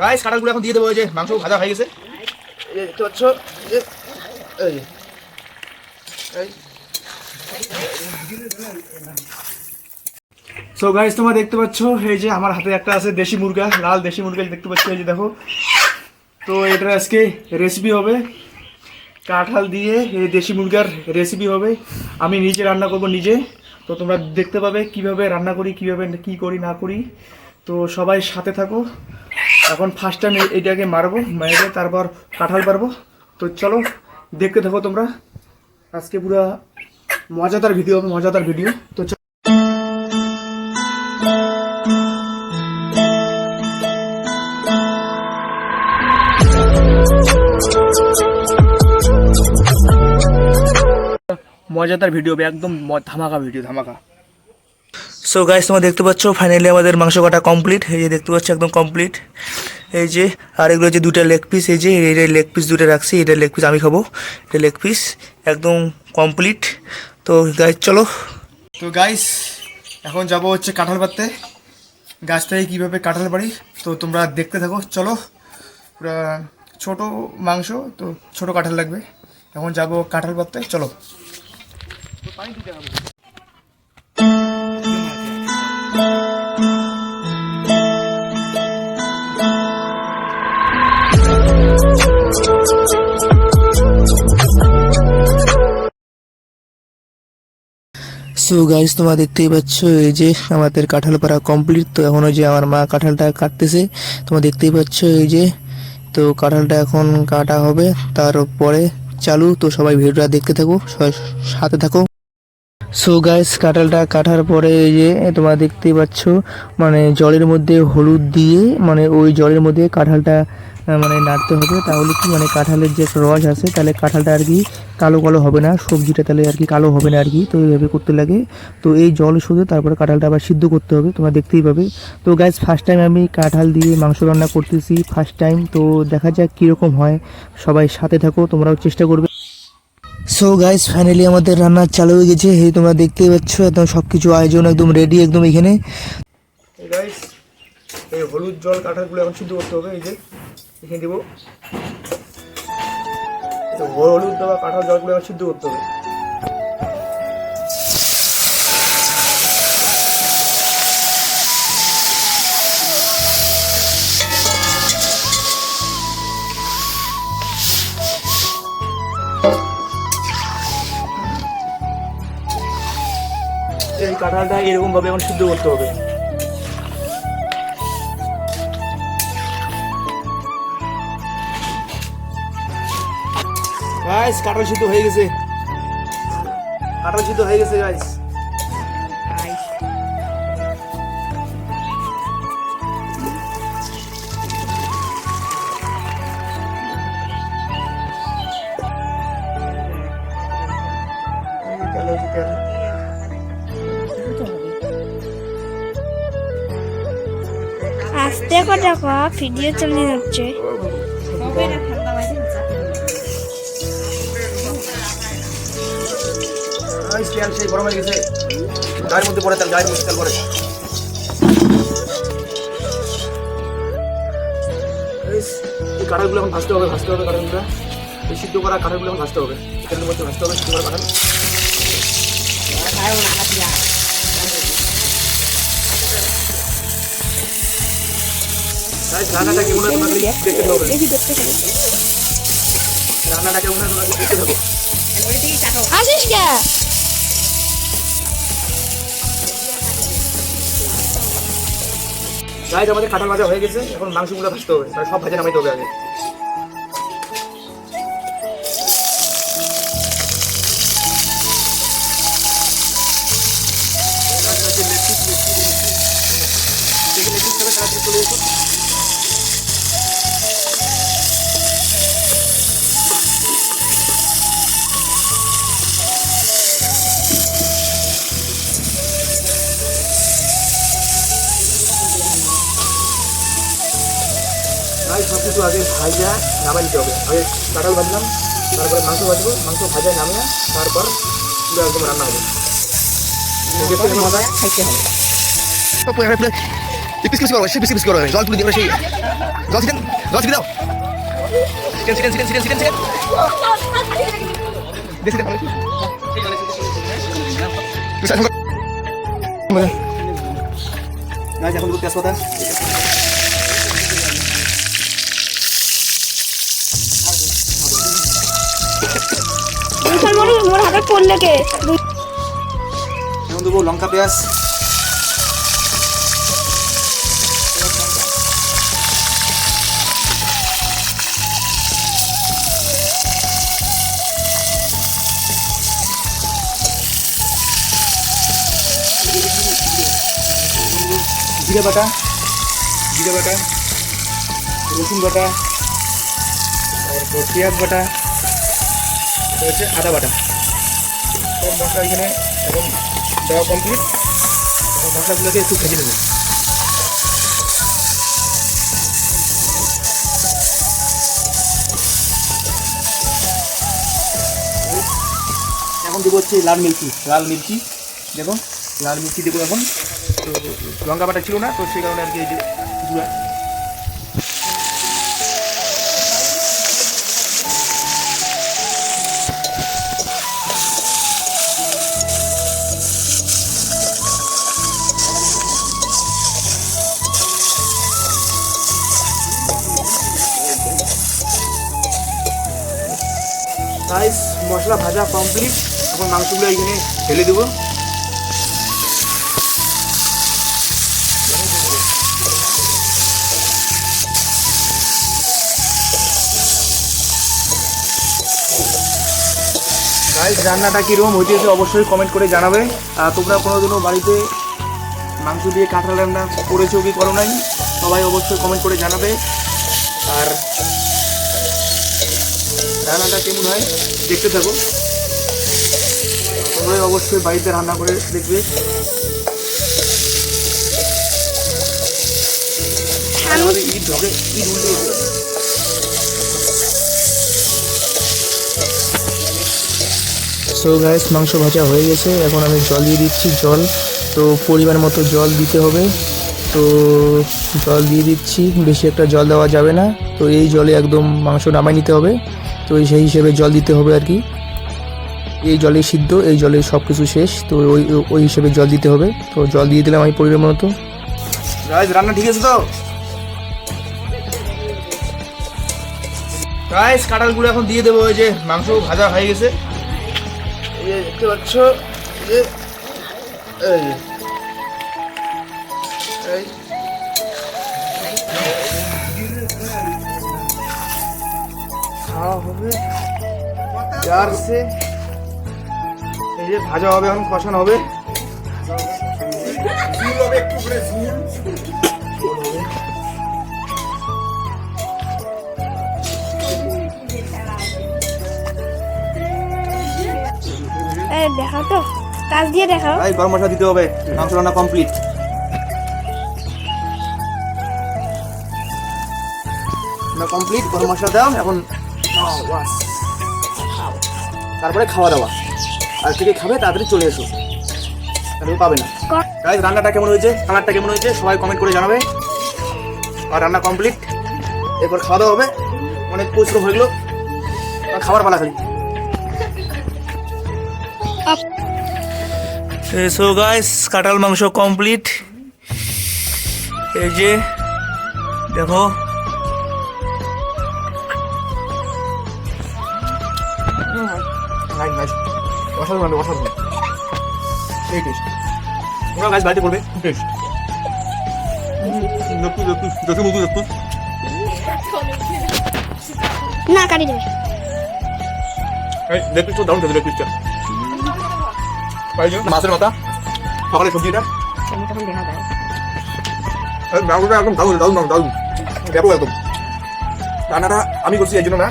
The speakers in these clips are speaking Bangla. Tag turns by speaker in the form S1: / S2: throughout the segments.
S1: গাইস কাঁঠালগুলো এখন দিয়ে দেবো যে মাংস ভাজা হয়ে গেছে। সো গাইস তোমরা দেখতে পাচ্ছ, এই যে আমার হাতে একটা আছে দেশি মুরগা, লাল দেশি মুরগা দেখতে পাচ্ছ, এই যে দেখো। তো এটা আজকে রেসিপি হবে কাঁঠাল দিয়ে, এই দেশি মুরগার রেসিপি হবে। আমি নিজে রান্না করব নিজে। তো তোমরা দেখতে পাবে কীভাবে রান্না করি, কীভাবে কি করি, না করি। তো সবাই সাথে থাকো। এখন ফার্স্ট টাইম এইটাকে মারবো, মেরে তারপর কাঁঠাল পারব। তো চলো, দেখতে থাকো তোমরা। আজকে পুরো মজাদার ভিডিও হবে মজাদার ভিডিও তো মজাদার ভিডিও হবে একদম ধামাকা ভিডিও ধামাকা। সো গাইস তোমরা দেখতে পাচ্ছ ফাইনালি আমাদের মাংস কাটা কমপ্লিট এই যে দেখতে পাচ্ছ, একদম কমপ্লিট এই যে, আর এগুলো যে দুটা লেগ পিস এই যে, এই লেগ পিস দুটো রাখছি, এটা লেগ পিস আমি খাব। এটা লেগ পিস একদম কমপ্লিট তো গাইস চলো। তো গাইস এখন যাব হচ্ছে কাঁঠাল পাততে গাছ থেকে কীভাবে কাঁঠাল পারি তো তোমরা দেখতে থাকো। চলো, পুরা ছোট মাংস, তো ছোট কাঁঠাল লাগবে। এখন যাব কাঁঠাল পাততে চলো। সো গাইস তোমরা দেখতেই পাচ্ছ এই যে আমাদের কাঁঠাল পাড়া কমপ্লিট তো এখন ওই যে আমার মা কাঁঠালটা কাটতেছে। তোমরা দেখতেই পাচ্ছ এই যে, তো কাঁঠালটা এখন কাটা হবে। তারপরে চালু। তো সবাই ভিডিওটা দেখতে থাকো সাথে থাকো। সো গাইস কাঁঠালটা কাটার পরে এই যে, তোমরা দেখতেই পাচ্ছ মানে জলের মধ্যে হলুদ দিয়ে মানে ওই জলের মধ্যে কাঁঠালটা মানে নাড়তে হবে। তাহলে কি মানে কাঁঠালের যে রস আছে, তাহলে কাঁঠালটা আর কি কালো কালো হবে না, সবজিটা তাহলে আর কি কালো হবে না আর কি। তো এইভাবে করতে লাগে। তো এই জল শুধু তারপরে কাঁঠালটা আবার সিদ্ধ করতে হবে, তোমরা দেখতেই পাবে। তো গাইস ফার্স্ট টাইম আমি কাঁঠাল দিয়ে মাংস রান্না করতেছি ফার্স্ট টাইম তো দেখা যাক কীরকম হয়। সবাই সাথে থাকো, তোমরাও চেষ্টা করবে। সো গাইস ফাইনালি আমাদের রান্না চালু হয়ে গেছে। এই তোমরা দেখতেই পাচ্ছ, একদম সব কিছু আয়োজন একদম রেডি একদম এখানে। এই হলুদ জল কাঁঠালগুলো এখন সিদ্ধ করতে হবে, এই যে। এখানে দেবো। হলুদ দেওয়া কাঁঠাল জলগুলো সিদ্ধ করতে হবে। এই কাঁঠালটা এরকম ভাবে এখন সিদ্ধ করতে হবে। গাইস কাঁঠাল সিদ্ধ হয়ে গেছে। কাঁঠাল সিদ্ধ হয়ে গেছে গাইস
S2: আস্তে কথা ভিডিও চলে যাচ্ছে।
S1: গাইস সেই গরম হয়ে গেছে গায়ের মধ্যে পড়ে তার গায়ের মধ্যে তেল পড়ে। এই কাঁঠালগুলো এখন ভাজতে হবে ভাজতে হবে কাঁঠালগুলো। এই সিদ্ধ করা কাঁঠালগুলো এখন ভাজতে হবে। তেলের মধ্যে ভাজতে হবে, সিদ্ধ করা রান্নাটা কেমন দেখতে হবে রান্নাটা কেমন দেখতে থাকো
S2: আসিস
S1: গাইজ আমাদের কাঁঠাল ভাজা হয়ে গেছে এখন মাংসগুলো ভাজতে হবে মানে সব ভাজা নামাইতে হবে আগে গাইজ আগে ভাজা নামাই নিতে হবে। আগে কাঁঠাল ভাজলাম তারপরে মাংস ভাজবো মাংস ভাজা নামিয়ে তারপর পুরো একদম রান্না হবে। জল তুলে দিয়ে সেই। জল ছিটেন জল ছিটে দাও। ছিটেন ছিটেন ছিটেন দেখি দেখো গাছ এখন তেজপাতা।
S2: মরে মোর হাতে পড়লে কে
S1: এখন দেবো, লঙ্কা, পেঁয়াজ? জিরে বাটা জিরে বাটা, রসুন বাটা, তারপর পেঁয়াজ বাটা হচ্ছে আদা বাটা। সব মশলা এখানে এখন দেওয়া কমপ্লিট মশলাগুলোকে একটু ভেজে নেব। এখন দেবো হচ্ছে লাল মির্চি লাল মির্চি। দেখো লাল মির্চি দেবো এখন। তো লঙ্কা বাটা ছিল না, তো সেই কারণে আর কি এই গাইস মশলা ভাজা কমপ্লিট এখন মাংসগুলো এইখানে ঢেলে দেবো। গাইস রান্নাটা কীরকম হইতেছে অবশ্যই কমেন্ট করে জানাবে। আর তোমরা কোনো দিনও বাড়িতে মাংস দিয়ে কাঁঠাল রান্না করেছ কি করো নাই? সবাই অবশ্যই কমেন্ট করে জানাবে। আর রান্নাটা কেমন হয় দেখতে থাকো তোমরাই অবশ্যই বাড়িতে রান্না করে দেখবে। ঢোকে উল্টে সো গাইস মাংস ভাজা হয়ে গেছে। এখন আমি জল দিয়ে দিচ্ছি জল। তো পরিমাণ মতো জল দিতে হবে। তো জল দিয়ে দিচ্ছি বেশি একটা জল দেওয়া যাবে না। তো এই জলে একদম মাংস নামাই নিতে হবে। তো সেই হিসেবে জল দিতে হবে আর কি। এই জলে সিদ্ধ, এই জলে সব কিছু শেষ, তো ওই ওই হিসেবে জল দিতে হবে। তো জল দিয়ে দিলাম আমি পরিমাণ মতো। রান্না ঠিক আছে তো? গাইস কাঁঠালগুলো এখন দিয়ে দেবো, ওই যে মাংস ভাজা হয়ে গেছে। এই দেখতে পাচ্ছ, এই। খাওয়া হবে। জারসে। এই যে ভাজা হবে এখন কষানো হবে।
S2: এই দেখাও তো। কাজ দিয়ে দেখাও।
S1: তাই গরম মশলা দিতে হবে। মাংস রান্না কমপ্লিট না কমপ্লিট গরম মশলা দাও। এখন তারপরে খাওয়া দাওয়া। আর থেকে খাবে তাড়াতাড়ি চলে এসো। তাহলে পাবে না। গাইজ রান্নাটা কেমন হয়েছে? কালারটা কেমন হয়েছে? সবাই কমেন্ট করে জানাবে। আর রান্না কমপ্লিট এরপর খাওয়া দাওয়া হবে। অনেক পরিশ্রম হয়ে গেলো। খাবার পালা খালি। সো গাইস কাঁঠাল মাংস কমপ্লিট এই যে, দেখো। নাইস অসাধারণ রান্না, অসাধারণ এই টেস্ট ওরা গাছ বাড়িতে করবে টেস্ট
S2: না কাটি দেবে।
S1: এই লেগ পিসটা দারুণ খেতে লেগ পিসটা পাই মাছের মাথা সকালে সবজিটা এই মাংসটা একদম দারুণ দারুণ দারুণ দারুণ ব্যাপক একদম। রান্নাটা আমি করছি এই জন্য না।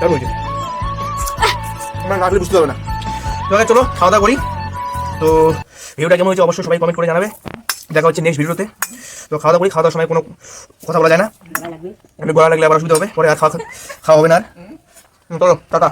S1: দারুণ হয়েছে? আমার না বুঝতে পারবে না। তো চলো, খাওয়া দাওয়া করি। তো, ভিডিওটা কেমন হয়েছে অবশ্যই সবাই কমেন্ট করে জানাবে। দেখা হচ্ছে নেক্সট ভিডিওতে। তো, খাওয়া দাওয়া করি খাওয়া দাওয়ার সময় কোনো কথা বলা যায় না। এমনি গলা লাগলে আবার অসুবিধা হবে, পরে আর খাওয়া খাওয়া হবে না আর। চলো, টাটা।